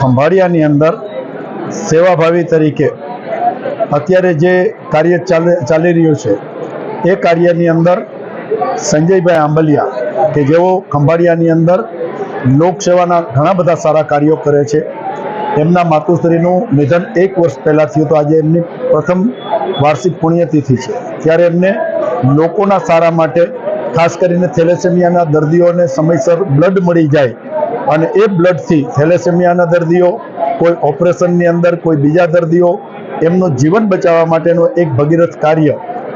ખંભાળિયાની અંદર સેવાભાવી તરીકે અત્યારે જે કાર્ય ચાલે, ચાલી રહ્યું છે, એ કાર્યની અંદર સંજયભાઈ આંબલિયા, કે જેઓ ખંભાળિયાની અંદર લોકસેવાના ઘણા બધા સારા કાર્યો કરે છે, એમના માતુશ્રીનું નિધન એક વર્ષ પહેલાં થયું તો આજે એમની પ્રથમ વાર્ષિક પુણ્યતિથિ છે, ત્યારે એમને લોકોના સારા માટે ખાસ કરીને થેલેસેમિયાના દર્દીઓને સમયસર બ્લડ મળી જાય અને એ બ્લડથી થેલેસેમિયાના દર્દીઓ, કોઈ ઓપરેશનની અંદર, કોઈ બીજા દર્દીઓ, એમનું જીવન બચાવવા માટેનું એક ભગીરથ કાર્ય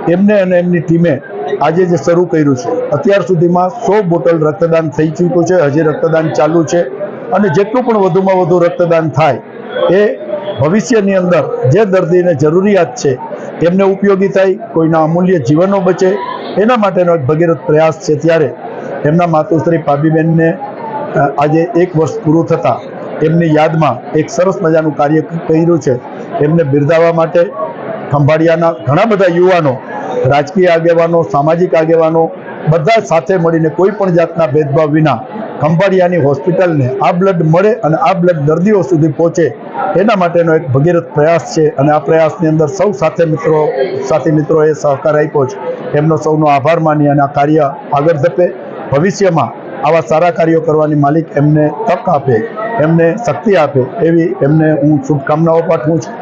એમને અને એમની ટીમે આજે જે શરૂ કર્યું છે. અત્યાર સુધીમાં સો બોટલ રક્તદાન થઈ ચૂક્યું છે, હજી રક્તદાન ચાલુ છે અને જેટલું પણ વધુમાં વધુ રક્તદાન થાય એ ભવિષ્યની અંદર જે દર્દીને જરૂરિયાત છે એમને ઉપયોગી થાય, કોઈના અમૂલ્ય જીવનો બચે, એના માટેનો એક ભગીરથ પ્રયાસ છે ત્યારે એમના માતુશ્રી પાબીબેનને આજે એક વર્ષ પૂરું થતાં એમની યાદમાં એક સરસ મજાનું કાર્ય કર્યું છે. એમને બિરદાવવા માટે ખંભાળિયાના ઘણા બધા યુવાનો, રાજકીય આગેવાનો, સામાજિક આગેવાનો બધા સાથે મળીને કોઈ પણ જાતના ભેદભાવ વિના ખંભાળિયાની હોસ્પિટલને આ બ્લડ મળે અને આ બ્લડ દર્દીઓ સુધી પહોંચે એના માટેનો એક ભગીરથ પ્રયાસ છે અને આ પ્રયાસની અંદર સૌ સાથે મિત્રો, સાથી મિત્રોએ સહકાર આપ્યો છે. એમનો સૌનો આભાર માની અને આ કાર્ય આગળ ધપે. ભવિષ્યમાં આવા સારા કાર્યો કરવાની માલિક એમને તક આપે, એમને શક્તિ આપે એવી એમને હું શુભકામનાઓ પાઠવું છું.